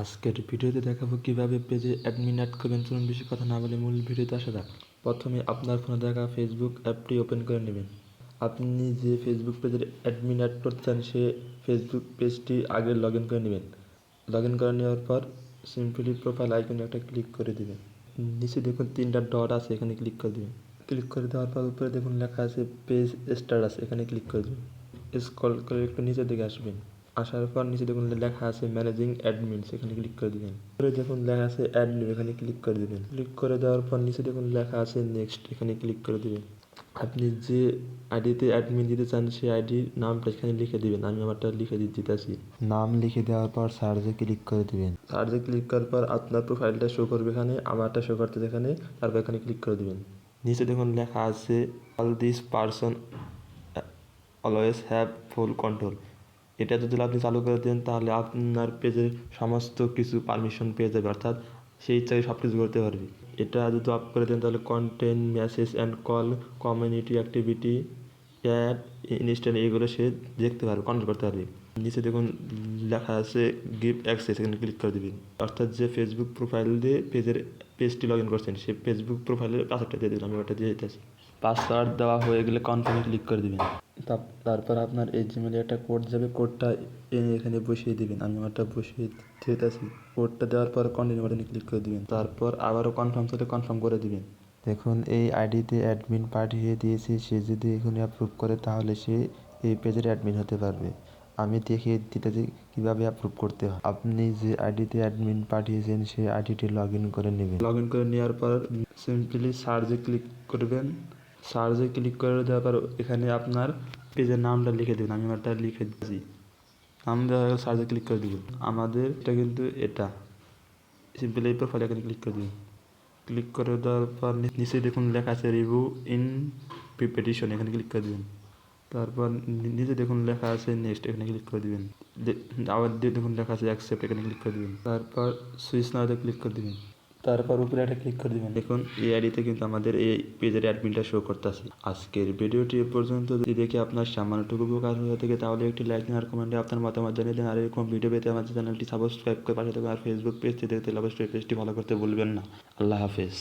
আজকের ভিডিওতে দেখাবো কীভাবে পেজে অ্যাডমিন অ্যাড করবেন। চলুন বেশি কথা না বলে মূল ভিডিওতে আসা যাক। প্রথমে আপনার ফোনে থাকা ফেসবুক অ্যাপটি ওপেন করে নেবেন। আপনি যে ফেসবুক পেজের অ্যাডমিন অ্যাড করতে চান সে ফেসবুক পেজটি আগে লগ ইন করে নেবেন। লগ ইন করে নেওয়ার পর সিম্পলি প্রোফাইল আইকনে একটা ক্লিক করে দেবেন। নিচে দেখুন তিনটা ডট আছে, এখানে ক্লিক করে দেবেন। ক্লিক করে দেওয়ার পর উপরে দেখুন লেখা আছে পেজ স্ট্যাটাস এখানে ক্লিক করে দেবেন। স্ক্রল করে একটু নিচের দিকে আসবেন। আসার পর নিচে দেখুন লেখা আছে ম্যানেজিং অ্যাডমিন সেখানে ক্লিক করে দিবেন। পরে দেখুন লেখা আছে অ্যাড নিউ এখানে ক্লিক করে দিবেন। ক্লিক করে দেওয়ার পর নিচে দেখুন লেখা আছে নেক্সট এখানে ক্লিক করে দিবেন। আপনি যে আইডিতে অ্যাডমিন দিতে চান, সেই আইডির নামটা এখানে লিখে দিবেন। আমি আমারটা লিখে দিতেছি। নাম লিখে দেওয়ার পর সার্চে ক্লিক করে দিবেন। সার্চে ক্লিক করার পর আপনার প্রোফাইলটা শো করবে এখানে, আমারটা শো করতে এখানে, তারপর এখানে ক্লিক করে দিবেন। নিচে দেখুন লেখা আছে all this person always have full control এটা যদি আপনি চালু করে দেন, তাহলে আপনার পেজের সমস্ত কিছু পারমিশন পেয়ে যাবে, অর্থাৎ সেই ইচ্ছায় সব কিছু করতে পারবে। এটা যদি অফ করে দেন, তাহলে content message and call community activity add install এগুলো সে দেখতে পারবে কন্ট্রোল করতে পারবে। নিচে দেখুন লেখা আছে গিভ অ্যাক্সেস এখানে ক্লিক করে দিবেন। অর্থাৎ যে ফেসবুক প্রোফাইল দিয়ে পেজের পেজটি লগ ইন করছেন, সেই ফেসবুক প্রোফাইলের পাসওয়ার্ডটা দিয়ে দেবেন, আমি ওটা দিয়ে দিতেছি। পাসওয়ার্ড দেওয়া হয়ে গেলে কনফার্মে ক্লিক করে দিবেন। তারপর আপনার এই জিমেলে একটা কোড যাবে কোডটা এনে এখানে বসিয়ে দিবেন। আমি আমারটা বসিয়ে দিতেছি। কোডটা দেওয়ার পর কন্টিনিউ বাটনে ক্লিক করে দিবেন। তারপর আবারও কনফার্ম চলে কনফার্ম করে দিবেন। দেখুন এই আইডিতে অ্যাডমিন পাঠিয়ে দিয়েছি। সে যদি এখানে অ্যাপ্রুভ করে তাহলে সে এই পেজের অ্যাডমিন হতে পারবে। আমি দেখিয়ে দিতেছি কীভাবে অ্যাপ্রুভ করতে হয়। আপনি যে আইডিতে অ্যাডমিন পাঠিয়েছেন সেই আইডিটি লগ ইন করে নেবেন। লগ ইন করে নেওয়ার পর সিম্পলি সার্চে ক্লিক করবেন। সার্চে ক্লিক করে দেওয়ার পর এখানে আপনার পেজের নামটা লিখে দেবেন। আমি আমারটা লিখে দিচ্ছি। নাম দেওয়া হয়ে সার্চে ক্লিক করে দেবেন। আমাদের এটা কিন্তু এটা। সিম্পলি এই প্রোফাইল এখানে ক্লিক করে দেবেন। ক্লিক করে দেওয়ার পর নিচে দেখুন লেখা আছে রিভিউ ইন প্রিপেটিশন এখানে ক্লিক করে দেবেন। তারপর নিচে দেখুন লেখা আছে নেক্সট এখানে ক্লিক করে দিবেন। আবার দেখুন লেখা আছে অ্যাকসেপ্ট এখানে ক্লিক করে দিবেন। তারপর সুইচ নাওতে ক্লিক করে দিবেন। তারপর উপরে একটা ক্লিক করে দিবেন। দেখুন, এই আইডিতে কিন্তু আমাদের এই পেজের অ্যাডমিনটা শো করতেছে। আজকের ভিডিওটি এ পর্যন্ত। যদি দেখে আপনার সামান্যটুকু উপকার হয়ে থাকে, তাহলে একটি লাইক আর কমেন্টে আপনার মতামত জানিয়ে দিন। আর এরকম ভিডিও পেতে আমাদের চ্যানেলটি সাবস্ক্রাইব করে পাশে থাকুন। আর ফেসবুক পেজটি দেখতে অবশ্যই পেজটি ভালো করতে ভুলবেন না। আল্লাহ হাফেজ।